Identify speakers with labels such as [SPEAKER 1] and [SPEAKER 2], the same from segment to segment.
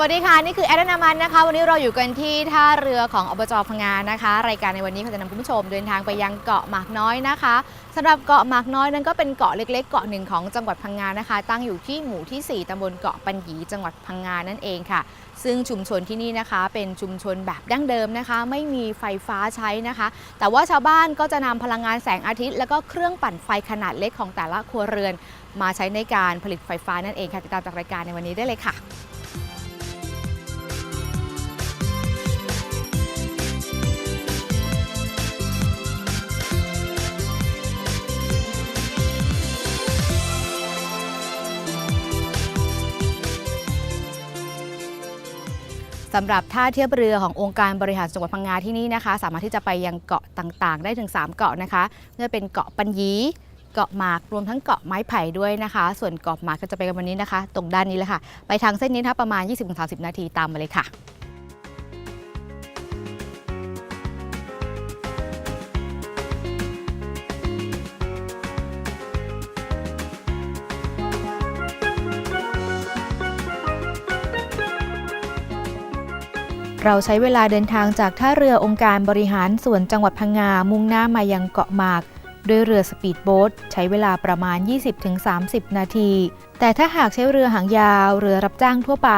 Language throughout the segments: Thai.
[SPEAKER 1] วัสดีค่ะ นี่คือแอดนามันนะคะ วันนี้เราอยู่กันที่ท่าเรือของอบจพังงานนะคะ รายการในวันนี้เขาจะนำคุณผู้ชมเดินทางไปยังเกาะหมากน้อยนะคะสำหรับเกาะหมากน้อยนั้นก็เป็นเกาะเล็กๆ เกาะหนึ่งของจังหวัดพังงานะคะ ตั้งอยู่ที่หมู่ที่ 4ตำบลเกาะปัญญีจังหวัดพังงานั่นเองค่ะ ซึ่งชุมชนที่นี่นะคะ เป็นชุมชนแบบดั้งเดิมนะคะ ไม่มีไฟฟ้าใช้นะคะ แต่ว่าชาวบ้านก็จะนำพลังงานแสงอาทิตย์ แล้วก็เครื่องปั่นไฟขนาดเล็กของแต่ละครัวเรือน มาใช้ในการผลิตไฟฟ้านั่นเองค่ะติดตามจากรายการในวันนี้ได้เลยค่ะ สำหรับท่าเทียบเรือขององค์การบริหารจังหวัดพังงาที่นี่นะคะ สามารถที่จะไปยังเกาะต่างๆ ได้ถึง 3 เกาะนะคะเมื่อเป็นเกาะปัญญีเกาะหมากรวมทั้งเกาะไม้ไผ่ด้วยนะคะ ส่วนเกาะหมากก็จะไปกันวันนี้นะคะ ตรงด้านนี้เลยค่ะ ไปทางเส้นนี้นะคะประมาณ 20-30 นาทีตามมาเลยค่ะ เราใช้เวลาเดินทางจากท่าเรือองค์การบริหารส่วนจังหวัดพังงา มุ่งหน้ามายังเกาะหมาก ด้วยเรือสปีดโบ๊ทใช้เวลาประมาณ 20-30 นาที แต่ถ้าหากใช้เรือหางยาว เรือรับจ้างทั่วไป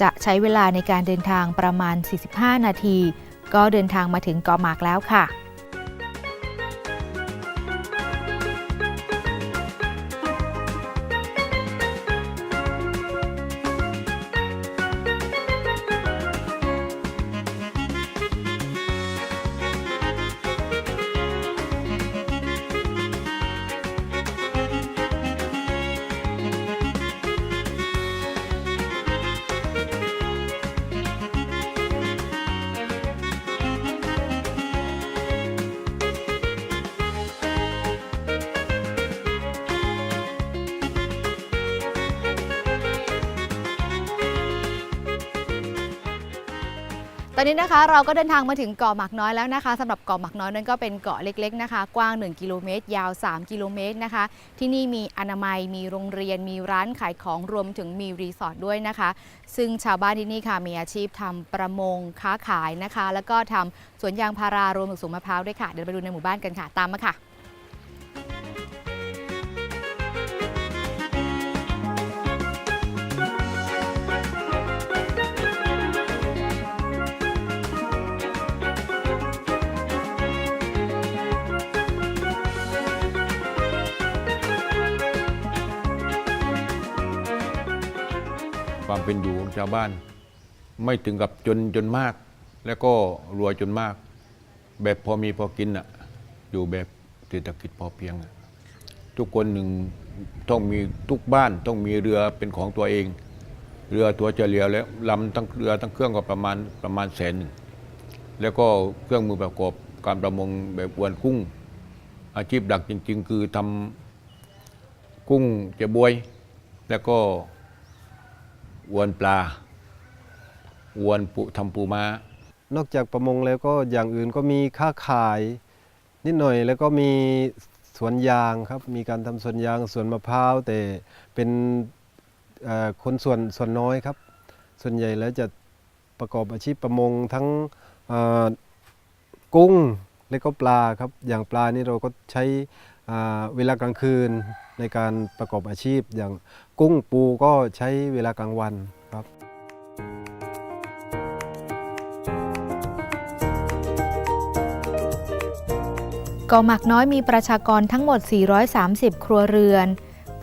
[SPEAKER 1] จะใช้เวลาในการเดินทางประมาณ 45 นาที ก็เดินทางมาถึงเกาะหมากแล้วค่ะ อนนี้นะคะเราก็เดินทางมาถึงเกาะหมากน้อยแล้วนะคะสำหรับเกาะหมากน้อยนั้นก็เป็นเกาะเล็กๆนะคะ กว้าง 1 กิโลเมตร ยาว 3 กิโลเมตรนะคะ ที่นี่มีอนามัยมีโรงเรียน มีร้านขายของรวมถึงมีรีสอร์ทด้วยนะคะ ซึ่งชาวบ้านที่นี่ค่ะมีอาชีพทำประมงค้าขายนะคะ แล้วก็ทำสวนยางพารารวมถึงสวนมะพร้าวด้วยค่ะเดี๋ยวไปดูในหมู่บ้านกันค่ะตามมาค่ะ
[SPEAKER 2] ความเป็นอยู่ของชาวบ้าน ไม่ถึงกับจนจนมาก แล้วก็รวยจนมาก แบบพอมีพอกินอะอยู่แบบเศรษฐกิจพอเพียง ทุกคนหนึ่งต้องมีทุกบ้านต้องมีเรือเป็นของตัวเอง เรือตัวเฉลี่ยแล้วลำทั้งเรือทั้งเครื่องก็ประมาณประมาณแสนหนึ่งแล้วก็เครื่องมือประกอบการประมงแบบอวนกุ้ง อาชีพหลักจริง ๆ คือทำกุ้งเจ็บบวย แล้วก็ อวนปลา อวนปูทำปูม้า
[SPEAKER 3] นอกจากประมงแล้วก็อย่างอื่นก็มีค้าขาย นิดหน่อยแล้วก็มีสวนยางครับ มีการทำสวนยางสวนมะพร้าวแต่เป็นคนส่วนส่วนน้อยครับ ส่วนใหญ่แล้วจะประกอบอาชีพประมงทั้งกุ้งและก็ปลาครับ อย่างปลานี่เราก็ใช้เวลากลางคืนในการประกอบอาชีพอย่าง กุ้งปูก็ใช้เวลากลางวันครับ
[SPEAKER 4] เกาะหมากน้อยมีประชากรทั้งหมด 430 ครัวเรือน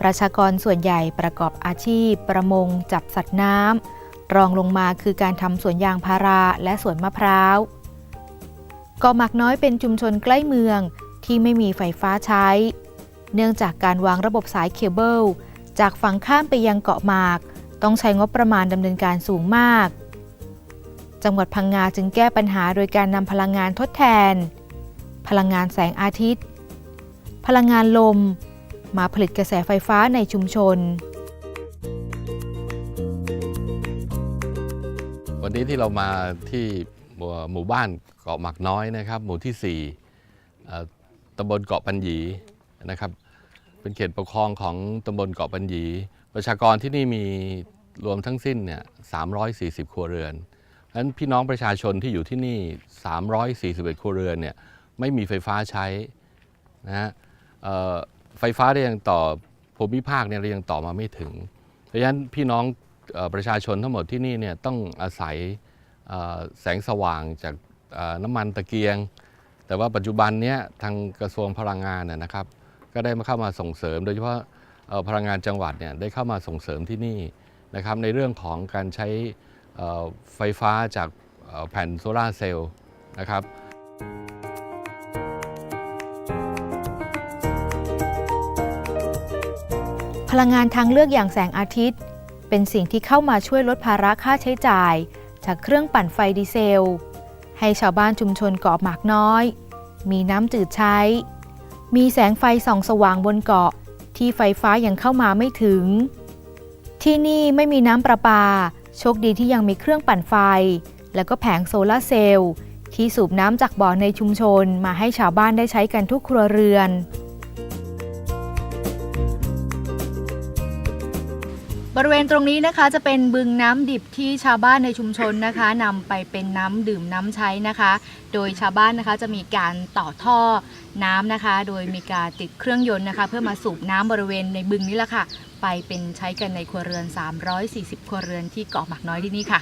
[SPEAKER 4] ประชากรส่วนใหญ่ประกอบอาชีพ ประมง จับสัตว์น้ำ รองลงมาคือการทำสวนยางพาราและสวนมะพร้าว เกาะหมากน้อยเป็นชุมชนใกล้เมืองที่ไม่มีไฟฟ้าใช้ เนื่องจากการวางระบบสายเคเบิล จากฝั่งข้ามไปยังเกาะหมาก ต้องใช้งบประมาณดำเนินการสูงมาก จังหวัดพังงาจึงแก้ปัญหาโดยการนำพลังงานทดแทน พลังงานแสงอาทิตย์ พลังงานลม มาผลิตกระแสไฟฟ้าในชุมชน
[SPEAKER 5] วันนี้ที่เรามาที่หมู่บ้านเกาะหมักน้อยนะครับ หมู่ที่4เอ่อตำบลเกาะปัญญีนะครับ เป็นเขตปกครองของตำบลเกาะปัญญี ประชากรที่นี่มีรวมทั้งสิ้นเนี่ย340 ครัวเรือนฉะนั้นพี่น้องประชาชนที่อยู่ที่นี่ 341 ครัวเรือนเนี่ยไม่มีไฟฟ้าใช้นะฮะไฟฟ้าได้ยังต่อภูมิภาคเนี่ยเรยังต่อมาไม่ถึง เพราะฉะนั้นพี่น้องอประชาชนทั้งหมดที่นี่เนี่ยต้องอาศัยแสงสว่างจากน้ำมันตะเกียง แต่ว่าปัจจุบันเนี้ยทางกระทรวงพลังงานนนะครับ ก็ได้มาเข้ามาส่งเสริม โดยเฉพาะพลังงานจังหวัดเนี่ยได้เข้ามาส่งเสริมที่นี่นะครับในเรื่องของการใช้ไฟฟ้าจากแผ่นโซลาร์เซลล์นะครับ
[SPEAKER 4] พลังงานทางเลือกอย่างแสงอาทิตย์ เป็นสิ่งที่เข้ามาช่วยลดภาระค่าใช้จ่าย จากเครื่องปั่นไฟดีเซล ให้ชาวบ้านชุมชนเกาะหมากน้อย มีน้ำจืดใช้ มีแสงไฟส่องสว่างบนเกาะที่ไฟฟ้ายังเข้ามาไม่ถึง ที่นี่ไม่มีน้ำประปา โชคดีที่ยังมีเครื่องปั่นไฟ แล้วก็แผงโซลาร์เซลล์ที่สูบน้ำจากบ่อในชุมชนมาให้ชาวบ้านได้ใช้กันทุกครัวเรือน บริเวณตรงนี้นะคะจะเป็นบึงน้ำดิบที่ชาวบ้านในชุมชนนะคะนำไปเป็นน้ำดื่มน้ำใช้นะคะ โดยชาวบ้านนะคะจะมีการต่อท่อ น้ำนะคะ โดยมีการติดเครื่องยนต์นะคะ เพื่อมาสูบน้ำบริเวณในบึงนี้แหละค่ะ ไปเป็นใช้กันในครัวเรือน 340 ครัวเรือนที่เกาะหมากน้อยที่นี่ค่ะ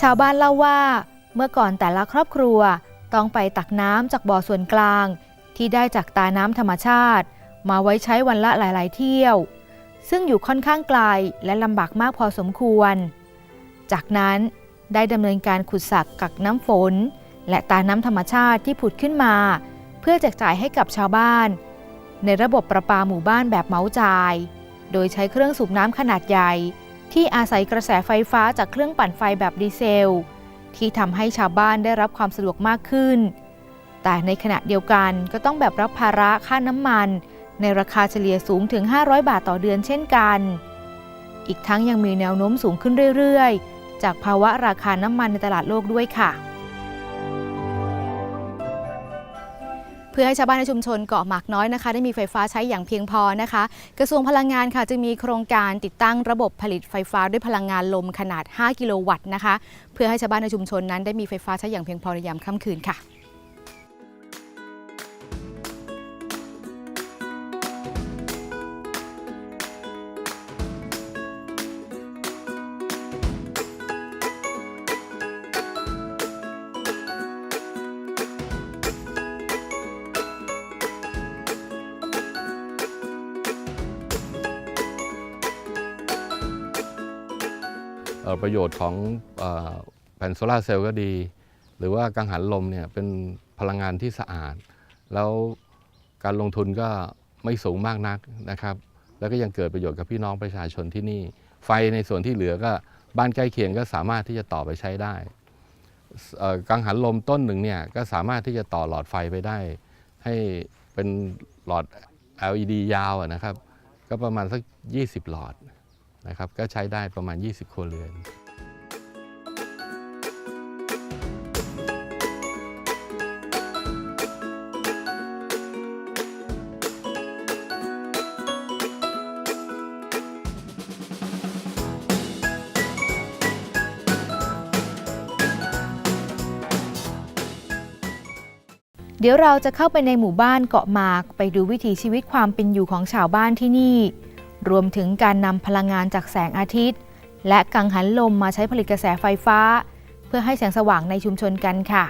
[SPEAKER 4] ชาวบ้านเล่าว่าเมื่อก่อนแต่ละครอบครัว ต้องไปตักน้ำจากบ่อส่วนกลาง ที่ได้จากตาน้ำธรรมชาติ มาไว้ใช้วันละหลายๆ เที่ยว ซึ่งอยู่ค่อนข้างไกลและลำบากมากพอสมควร จากนั้นได้ดำเนินการขุดสระกักน้ำฝน และตาน้ำธรรมชาติที่ผุดขึ้นมา เพื่อแจกจ่ายให้กับชาวบ้าน ในระบบประปาหมู่บ้านแบบเหมาจ่าย โดยใช้เครื่องสูบน้ำขนาดใหญ่ ที่อาศัยกระแสไฟฟ้าจากเครื่องปั่นไฟแบบดีเซล ที่ทำให้ชาวบ้านได้รับความสะดวกมากขึ้น แต่ในขณะเดียวกันก็ต้องแบบรับภาระค่าน้ำมัน ในราคาเฉลี่ยสูงถึง 500 บาทต่อเดือนเช่นกัน อีกทั้งยังมีแนวโน้มสูงขึ้นเรื่อย ๆ จากภาวะราคาน้ำมันในตลาดโลกด้วยค่ะ พื่อให้ชาวบ้านในชุมชนเกาะหมากน้อยนะคะ ได้มีไฟฟ้าใช้อย่างเพียงพอนะคะ กระทรวงพลังงานค่ะจึงมีโครงการติดตั้งระบบผลิตไฟฟ้าด้วยพลังงานลมขนาด 5 กิโลวัตต์นะคะ เพื่อให้ชาวบ้านในชุมชนนั้นได้มีไฟฟ้าใช้อย่างเพียงพอในยามค่ำคืนค่ะ
[SPEAKER 5] ประโยชน์ของอแผ่นโซลาร์เซลล์ก็ดี หรือว่ากังหันลมเนี่ยเป็นพลังงานที่สะอาด แล้วการลงทุนก็ไม่สูงมากนักนะครับ แล้วก็ยังเกิดประโยชน์กับพี่น้องประชาชนที่นี่ ไฟในส่วนที่เหลือก็บ้านใกล้เคียงก็สามารถที่จะต่อไปใช้ได้กังหันลมต้นหนึ่งเนี่ยก็สามารถที่จะต่อหลอดไฟไปได้ ให้เป็นหลอด LED ยาวนะครับ ก็ประมาณสัก 20 หลอด นะครับก็ใช้ได้ประมาณ 20 ครัวเรือน
[SPEAKER 4] เดี๋ยวเราจะเข้าไปในหมู่บ้านเกาะหมาก ไปดูวิถีชีวิตความเป็นอยู่ของชาวบ้านที่นี่ รวมถึงการนำพลังงานจากแสงอาทิตย์ และกังหันลมมาใช้ผลิตกระแสไฟฟ้า เพื่อให้แสงสว่างในชุมชนกันค่ะ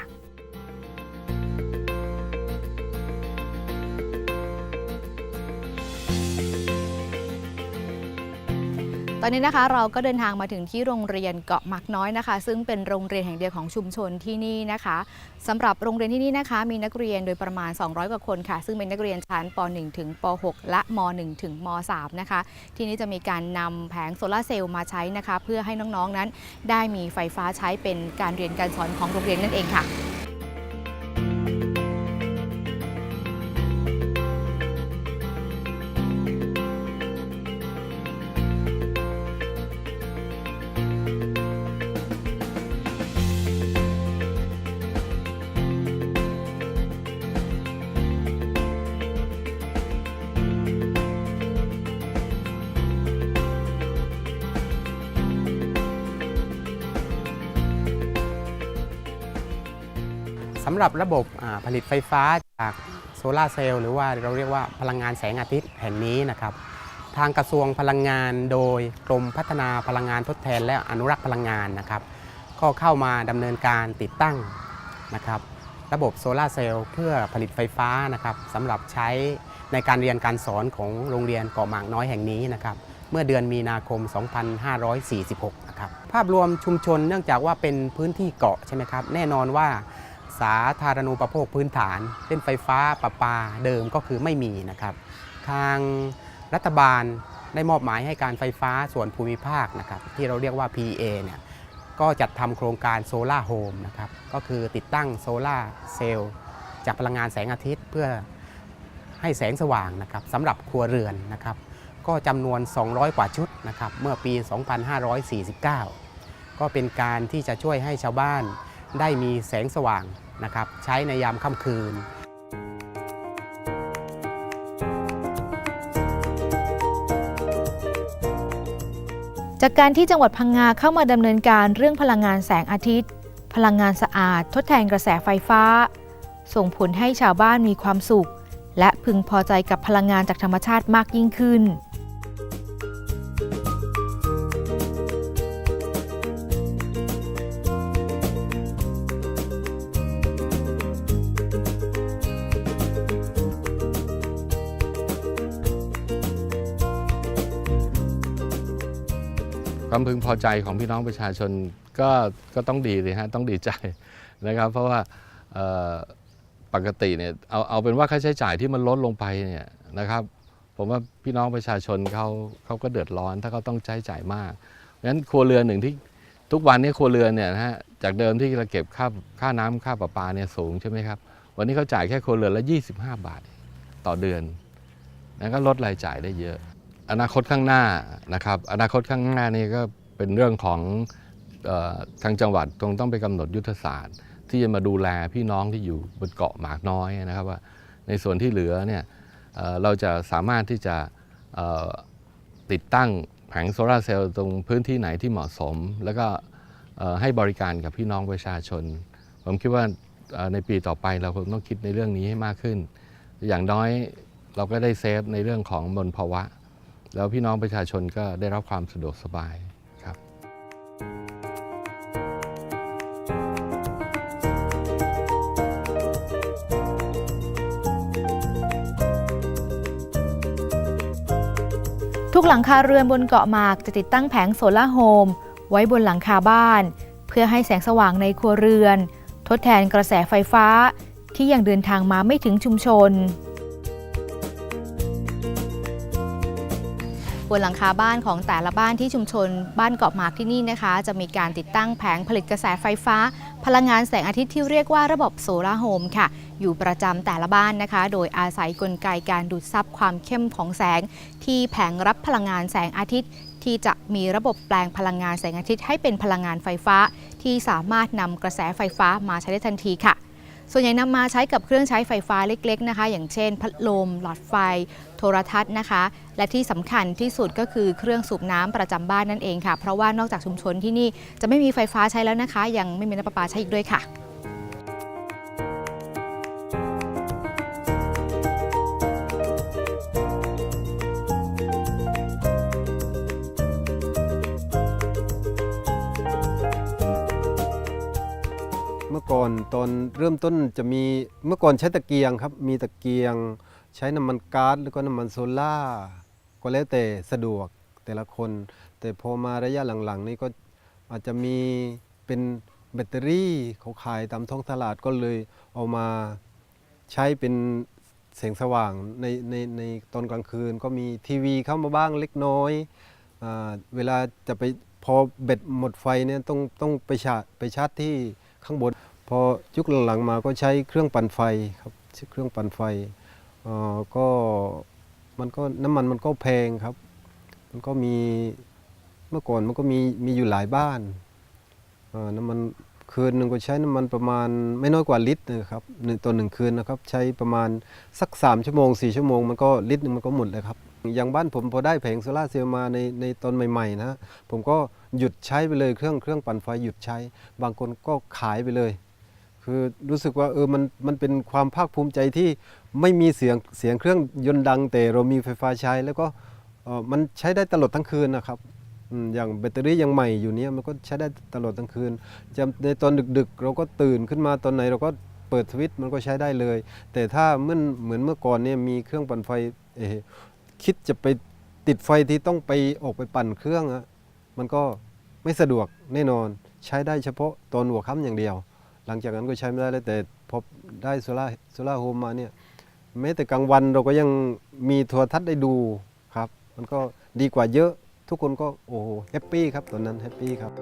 [SPEAKER 4] ตอนนี้นะคะเราก็เดินทางมาถึงที่โรงเรียนเกาะมักน้อยนะคะ ซึ่งเป็นโรงเรียนแห่งเดียวของชุมชนที่นี่นะคะสำหรับโรงเรียนที่นี่นะคะ มีนักเรียนโดยประมาณ 200 กว่าคนค่ะ ซึ่งเป็นนักเรียนชั้นป .1 ถึงป .6 และม .1 ถึงม .3 นะคะ ที่นี่จะมีการนำแผงโซลาร์เซลล์มาใช้นะคะ เพื่อให้น้องๆนั้น ได้มีไฟฟ้าใช้เป็นการเรียนการสอนของโรงเรียนนั่นเองค่ะำ
[SPEAKER 6] หรับระบบผลิตไฟฟ้าจากโซลาเซลล์หรือว่าเราเรียกว่าพลังงานแสงอาทิตย์แห่งนี้นะครับ ทางกระทรวงพลังงานโดยกรมพัฒนาพลังงานทดแทนและอนุรักษ์พลังงานนะครับ ก็เข้ามาดำเนินการติดตั้งนะครับ ระบบโซลาเซลล์เพื่อผลิตไฟฟ้านะครับสำหรับใช้ในการเรียนการสอนของโรงเรียนเกาะหมากน้อยแห่งนี้นะครับเมื่อเดือนมีนาคม 2546 นะครับ ภาพรวมชุมชนเนื่องจากว่าเป็นพื้นที่เกาะใช่ไหมครับ แน่นอนว่า สาธารณูปโภคพื้นฐานเช่นไฟฟ้าประปาเดิมก็คือไม่มีนะครับ ทางรัฐบาลได้มอบหมายให้การไฟฟ้าส่วนภูมิภาคนะครับที่เราเรียกว่า PA เนี่ยก็จัดทำโครงการโซลาร์โฮมนะครับก็คือติดตั้งโซลาร์เซลล์จากพลังงานแสงอาทิตย์เพื่อให้แสงสว่างนะครับสำหรับครัวเรือนนะครับ ก็จำนวน 200 กว่าชุดนะครับเมื่อปี 2549 ก็เป็นการที่จะช่วยให้ชาวบ้านได้มีแสงสว่าง นะครับใช้ในยามค่ำคืน
[SPEAKER 4] จากการที่จังหวัดพังงาเข้ามาดำเนินการเรื่องพลังงานแสงอาทิตย์ พลังงานสะอาดทดแทนกระแสไฟฟ้า ส่งผลให้ชาวบ้านมีความสุข และพึงพอใจกับพลังงานจากธรรมชาติมากยิ่งขึ้น
[SPEAKER 5] ความพึงพอใจของพี่น้องประชาชนก็ก็ต้องดีสิฮะต้องดีใจนะครับ เพราะว่าปกติเนี่ยเอาเอาเป็นว่าค่าใช้จ่ายที่มันลดลงไปเนี่ยนะครับ ผมว่าพี่น้องประชาชนเขาเขาก็เดือดร้อน ถ้าเขาต้องใช้จ่ายมากงั้นครัวเรือนหนึ่งที่ทุกวันนี้ครัวเรือนเนี่ยนะฮะจากเดิมที่เราเก็บค่าค่าน้ำค่าประปาเนี่ยสูงใช่ไหมครับวันนี้เขาจ่ายแค่ครัวเรือนละ 25 บาทต่อเดือนนั่นก็ลดรายจ่ายได้เยอะ อนาคตข้างหน้านะครับอนาคตข้างหน้านี่ก็เป็นเรื่องของออทางจังหวัดตรงต้องไปกำหนดยุทธศาสตร์ ที่จะมาดูแลพี่น้องที่อยู่บนเกาะหมากน้อยนะครับว่าในส่วนที่เหลือเนี่ยเเราจะสามารถที่จะติดตั้งแผงโซลาร์เซลล์ตรงพื้นที่ไหนที่เหมาะสม แล้วก็ให้บริการกับพี่น้องประชาชน ผมคิดว่าในปีต่อไปเราคงต้องคิดในเรื่องนี้ให้มากขึ้น อย่างน้อยเราก็ได้เซฟในเรื่องของมลภาวะ แล้วพี่น้องประชาชนก็ได้รับความสะดวกสบายครับ
[SPEAKER 4] ทุกหลังคาเรือนบนเกาะหมากจะติดตั้งแผงโซลาร์โฮมไว้บนหลังคาบ้าน เพื่อให้แสงสว่างในครัวเรือน ทดแทนกระแสไฟฟ้าที่ยังเดินทางมาไม่ถึงชุมชน บนหลังคาบ้านของแต่ละบ้านที่ชุมชนบ้านเกาะหมากที่นี่นะคะ จะมีการติดตั้งแผงผลิตกระแสไฟฟ้า พลังงานแสงอาทิตย์ที่เรียกว่าระบบโซลาร์โฮมค่ะ อยู่ประจำแต่ละบ้านนะคะ โดยอาศัยกลไกการดูดซับความเข้มของแสง ที่แผงรับพลังงานแสงอาทิตย์ ที่จะมีระบบแปลงพลังงานแสงอาทิตย์ให้เป็นพลังงานไฟฟ้า ที่สามารถนำกระแสไฟฟ้ามาใช้ได้ทันทีค่ะ ส่วนใหญ่นำมาใช้กับเครื่องใช้ไฟฟ้าเล็กๆนะคะ อย่างเช่น พัดลม หลอดไฟ โทรทัศน์นะคะ และที่สำคัญที่สุดก็คือเครื่องสูบน้ำประจำบ้านนั่นเองค่ะ เพราะว่านอกจากชุมชนที่นี่จะไม่มีไฟฟ้าใช้แล้วนะคะ ยังไม่มีน้ำประปาใช้อีกด้วยค่ะ
[SPEAKER 3] อก่อนตอนเริ่มต้นจะมีเมื่อก่อนใช้ตะเกียงครับ มีตะเกียง ใช้น้ำมันก๊าซแล้วก็น้ำมันโซล่าก็แล้วแต่สะดวกแต่ละคน แต่พอมาระยะหลังๆ นี่ก็อาจจะมีเป็นแบตเตอรี่เขาขายตามท้องตลาดก็เลยเอามาใช้เป็นแสงสว่างในในในตอนกลางคืนก็มีทีวีเข้ามาบ้างเล็กน้อยอเวลาจะไปพอแบตหมดไฟเนี่ยต้องต้องไปชาร์จไปชาร์จที่ข้างบน พอยุคหลังๆมาก็ใช้เครื่องปั่นไฟครับเครื่องปั่นไฟก็มันก็น้ำมันมันก็แพงครับ มันก็มีเมื่อก่อนมันก็มีมีอยู่หลายบ้านน้ำมันคืนหนึ่งก็ใช้น้ำมันประมาณไม่น้อยกว่าลิตรนะครับหนึ่งต่อหนึ่งคืนนะครับใช้ประมาณสัก 3 ชั่วโมง 4 ชั่วโมงมันก็ลิตรหนึงมันก็หมดเลยครับอย่างบ้านผมพอได้แผงโซลาเซลล์มาในในตอนใหม่ๆนะผมก็หยุดใช้ไปเลยเครื่องเครื่องปั่นไฟหยุดใช้ บางคนก็ขายไปเลย คือรู้สึกว่าเออมันมันเป็นความภาคภูมิใจที่ไม่มีเสียงเสียงเครื่องยนต์ดัง แต่เรามีไฟฟ้าใช้ แล้วก็เออมันใช้ได้ตลอดทั้งคืนนะครับอืมอย่างแบตเตอรี่ยังใหม่อยู่เนี้ยมันก็ใช้ได้ตลอดทั้งคืนจะในตอนดึกๆ เราก็ตื่นขึ้นมาตอนไหนเราก็เปิดสวิตช์มันก็ใช้ได้เลย แต่ถ้าเมื่อเหมือนเมื่อก่อนเนี่ยมีเครื่องปั่นไฟเออคิดจะไปติดไฟที่ต้องไปออกไปปั่นเครื่องอะมันก็ไม่สะดวกแน่นอนใช้ได้เฉพาะตอนหัวค่ำอย่างเดียว หลังจากนั้นก็ใช้ไม่ได้เลยแต่พอได้โซล่าโซล่าโฮมมาเนี่ยแม้แต่กลางวันเราก็ยังมีโทรทัศน์ได้ดูครับ มันก็ดีกว่าเยอะทุกคนก็โอ้โหแฮปปี้ครับตอนนั้นแฮปปี้ครับ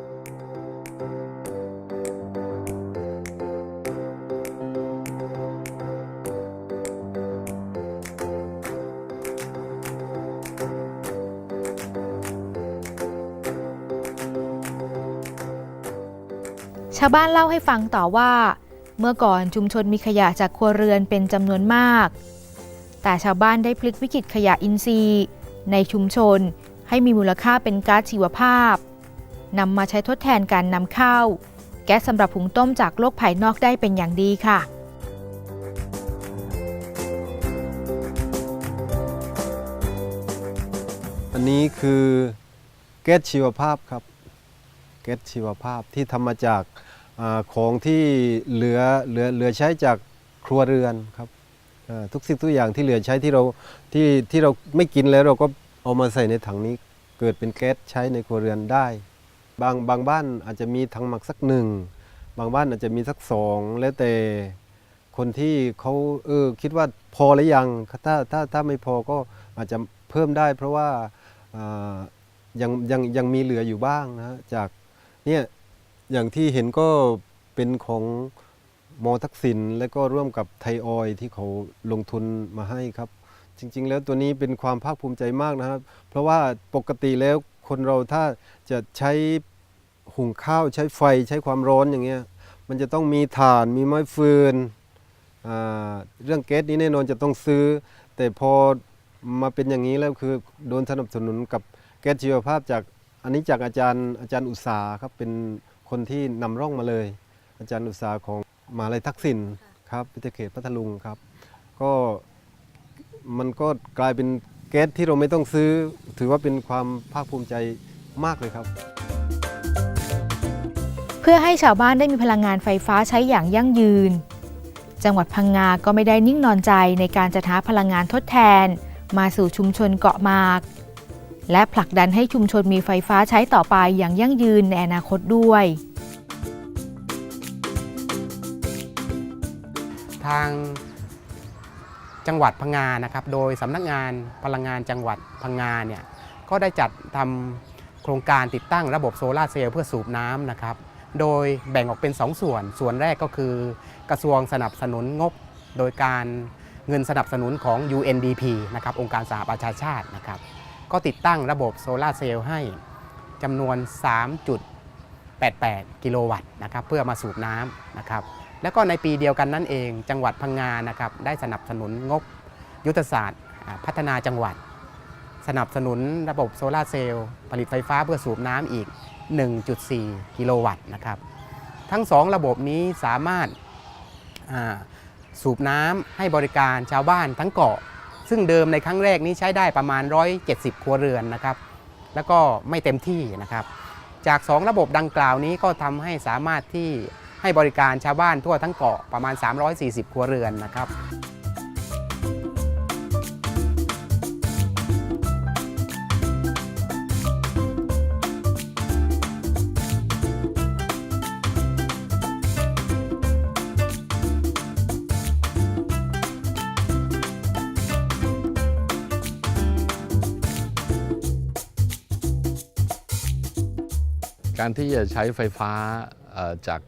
[SPEAKER 4] ชาวบ้านเล่าให้ฟังต่อว่า เมื่อก่อนชุมชนมีขยะจากครัวเรือนเป็นจำนวนมาก แต่ชาวบ้านได้พลิกวิกฤตขยะอินทรีย์ ในชุมชนให้มีมูลค่าเป็นก๊าซชีวภาพนำมาใช้ทดแทนการนำเข้า แก๊สสำหรับหุงต้มจากโลกภายนอกได้เป็นอย่างดีค่ะ
[SPEAKER 3] อันนี้คือแก๊สชีวภาพครับ แก๊สชีวภาพที่ทำมาจาก ของที่เหลือเหลือเหลือใช้จากครัวเรือนครับทุกสิ่งทุกอย่างที่เหลือใช้ที่เราที่ที่เราไม่กินแล้วเราก็เอามาใส่ในถังนี้เกิดเป็นแก๊สใช้ในครัวเรือนได้ บางบางบ้านอาจจะมีถังหมักสักหนึ่งบางบ้านอาจจะมีสักสองแล้วแต่คนที่เขาเออคิดว่าพอหรือยังถ้าถ้าถ้าไม่พอก็อาจจะเพิ่มได้ เพราะว่ายังยังยังมีเหลืออยู่บ้างนะจากเนี่ย อย่างที่เห็นก็เป็นของมอทักษิณและก็ร่วมกับไทยออยที่เขาลงทุนมาให้ครับ จริง ๆ แล้วตัวนี้เป็นความภาคภูมิใจมากนะครับ เพราะว่าปกติแล้วคนเราถ้าจะใช้หุงข้าวใช้ไฟใช้ความร้อนอย่างเงี้ยมันจะต้องมีถ่านมีไม้ฟืนเรื่องแก๊สนี้แน่นอนจะต้องซื้อ แต่พอมาเป็นอย่างนี้แล้วคือโดนสนับสนุนกับแก๊สชีวภาพจากอันนี้จากอาจารย์อาจารย์อุตสาครับเป็น คนที่นำร่องมาเลย อาจารย์อุตสาหของมหาลัยทักษิณครับวิทยาเขตพัทลุงครับ ก็มันก็กลายเป็นแก๊สที่เราไม่ต้องซื้อ ถือว่าเป็นความภาคภูมิใจมากเลยครับ
[SPEAKER 4] เพื่อให้ชาวบ้านได้มีพลังงานไฟฟ้าใช้อย่างยั่งยืน จังหวัดพังงาก็ไม่ได้นิ่งนอนใจในการจัดหาพลังงานทดแทน มาสู่ชุมชนเกาะหมาก และผลักดันให้ชุมชนมีไฟฟ้าใช้ต่อไปอย่างยั่งยืนในอนาคตด้วย
[SPEAKER 6] ทางจังหวัดพังงานะครับ โดยสำนักงานพลังงานจังหวัดพังงาเนี่ยก็ได้จัดทำโครงการติดตั้งระบบโซลาร์เซลล์เพื่อสูบน้ำนะครับ โดยแบ่งออกเป็น2ส่วน ส่วนแรกก็คือกระทรวงสนับสนุนงบ โดยการเงินสนับสนุนของ UNDP นะครับองค์การสหประชาชาตินะครับ ก็ติดตั้งระบบโซลาเซลล์ให้จำนวน 3.88 กิโลวัตต์นะครับเพื่อมาสูบน้ำนะครับแล้วก็ในปีเดียวกันนั่นเอง จังหวัดพังงานะครับได้สนับสนุนงบยุทธศาสตร์พัฒนาจังหวัด สนับสนุนระบบโซลาเซลล์ผลิตไฟฟ้าเพื่อสูบน้ำอีก 1.4 กิโลวัตต์นะครับทั้งสองระบบนี้สามารถาสูบน้ำให้บริการชาวบ้านทั้งเกาะ ซึ่งเดิมในครั้งแรกนี้ใช้ได้ประมาณ 170 ครัวเรือนนะครับ แล้วก็ไม่เต็มที่นะครับ จาก 2 ระบบดังกล่าวนี้ก็ทำให้สามารถที่ให้บริการชาวบ้านทั่วทั้งเกาะประมาณ 340 ครัวเรือนนะครับ
[SPEAKER 5] การที่จะใช้ไฟฟ้าจาก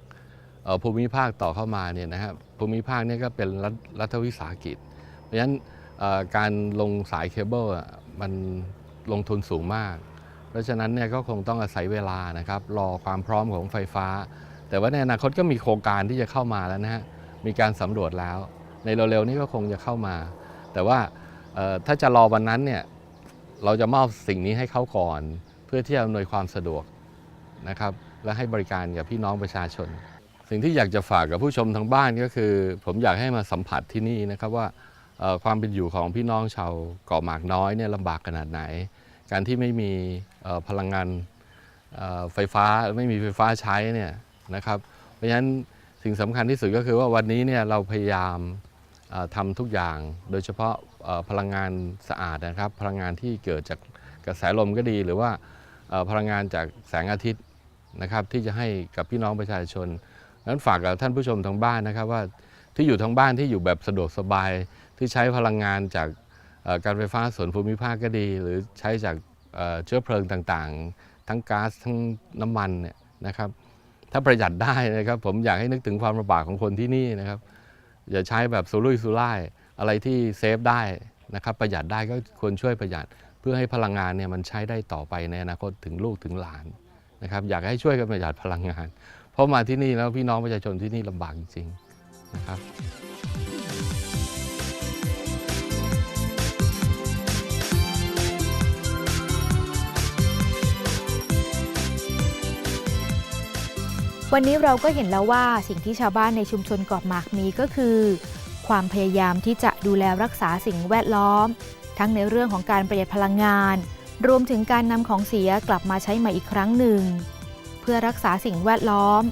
[SPEAKER 5] ภูมิภาคต่อเข้ามาเนี่ยนะครับภูมิภาคเนี่ยก็เป็นรัฐรัฐวิสาหกิจ เพราะฉะนั้นการลงสายเคเบิลมันลงทุนสูงมาก เพราะฉะนั้นเนี่ยก็คงต้องอาศัยเวลานะครับรอความพร้อมของไฟฟ้า แต่ว่าในอนาคตก็มีโครงการที่จะเข้ามาแล้วนะฮะมีการสำรวจแล้ว ในเร็วๆนี้ก็คงจะเข้ามา แต่ว่าถ้าจะรอวันนั้นเนี่ยเราจะมอบสิ่งนี้ให้เขาก่อน เพื่อที่จะอำนวยความสะดวก นะครับและให้บริการกับพี่น้องประชาชน สิ่งที่อยากจะฝากกับผู้ชมทางบ้านก็คือ ผมอยากให้มาสัมผัสที่นี่นะครับว่าความเป็นอยู่ของพี่น้องชาวเกาะหมากน้อยเนี่ยลำบากขนาดไหน การที่ไม่มีพลังงานไฟฟ้าไม่มีไฟฟ้าใช้เนี่ยนะครับเพราะฉะนั้นสิ่งสำคัญที่สุดก็คือว่าวันนี้เนี่ยเราพยายามทำทุกอย่าง โดยเฉพาะพลังงานสะอาดนะครับ พลังงานที่เกิดจากกระแสลมก็ดี หรือว่าพลังงานจากแสงอาทิตย์ นะครับที่จะให้กับพี่น้องประชาชนนั้นฝากกับท่านผู้ชมทางบ้านนะครับว่าที่อยู่ทางบ้านที่อยู่แบบสะดวกสบาย ที่ใช้พลังงานจากการไฟฟ้าส่วนภูมิภาคก็ดี หรือใช้จากเอ่อเชื้อเพลิงต่างๆ ทั้งก๊าซทั้งน้ำมันเนี่ยนะครับถ้าประหยัดได้นะครับผมอยากให้นึกถึงความลำบากของคนที่นี่นะครับอย่าใช้แบบสุรุ่ยสุร่ายอะไรที่เซฟได้นะครับประหยัดได้ก็ควรช่วยประหยัด เพื่อให้พลังงานเนี่ยมันใช้ได้ต่อไปในอนาคตถึงลูกถึงหลาน นะครับอยากให้ช่วยกันประหยัดพลังงาน เพราะมาที่นี่แล้วพี่น้องประชาชนที่นี่ลำบากจริงๆนะครับ
[SPEAKER 4] วันนี้เราก็เห็นแล้วว่าสิ่งที่ชาวบ้านในชุมชนเกาะหมากมีก็คือ ความพยายามที่จะดูแลรักษาสิ่งแวดล้อม ทั้งในเรื่องของการประหยัดพลังงาน รวมถึงการนำของเสียกลับมาใช้ใหม่อีกครั้งหนึ่ง เพื่อรักษาสิ่งแวดล้อม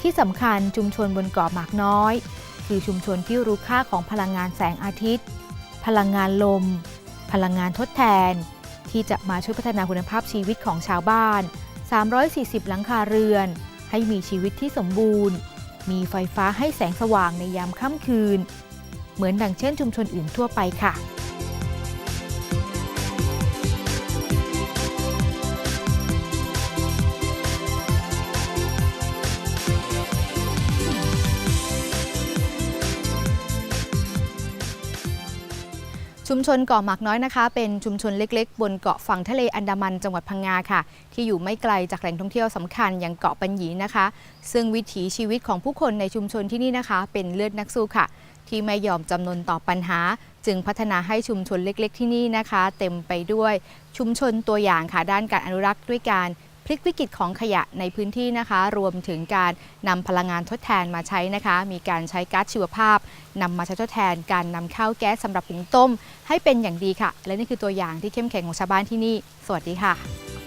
[SPEAKER 4] ที่สำคัญชุมชนบนเกาะหมากน้อย คือชุมชนที่รู้ค่าของพลังงานแสงอาทิตย์ พลังงานลม พลังงานทดแทน ที่จะมาช่วยพัฒนาคุณภาพชีวิตของชาวบ้าน 340 หลังคาเรือน ให้มีชีวิตที่สมบูรณ์ มีไฟฟ้าให้แสงสว่างในยามค่ำคืน เหมือนดังเช่นชุมชนอื่นทั่วไปค่ะ ชุมชนเกาะหมากน้อยนะคะ เป็นชุมชนเล็กๆ บนเกาะฝั่งทะเลอันดามันจังหวัดพังงาค่ะ ที่อยู่ไม่ไกลจากแหล่งท่องเที่ยวสำคัญอย่างเกาะปัญญีนะคะ ซึ่งวิถีชีวิตของผู้คนในชุมชนที่นี่นะคะ เป็นเลือดนักสู้ค่ะ ที่ไม่ยอมจำนนต่อปัญหา จึงพัฒนาให้ชุมชนเล็ก ๆ ที่นี่นะคะ เต็มไปด้วยชุมชนตัวอย่างค่ะด้านการอนุรักษ์ด้วยการ พลิกวิกฤตของขยะในพื้นที่นะคะ รวมถึงการนำพลังงานทดแทนมาใช้นะคะ มีการใช้ก๊าซชีวภาพนำมาใช้ทดแทน การนำเข้าแก๊สสำหรับหุงต้ม ให้เป็นอย่างดีค่ะ และนี่คือตัวอย่างที่เข้มแข็งของชาวบ้านที่นี่ สวัสดีค่ะ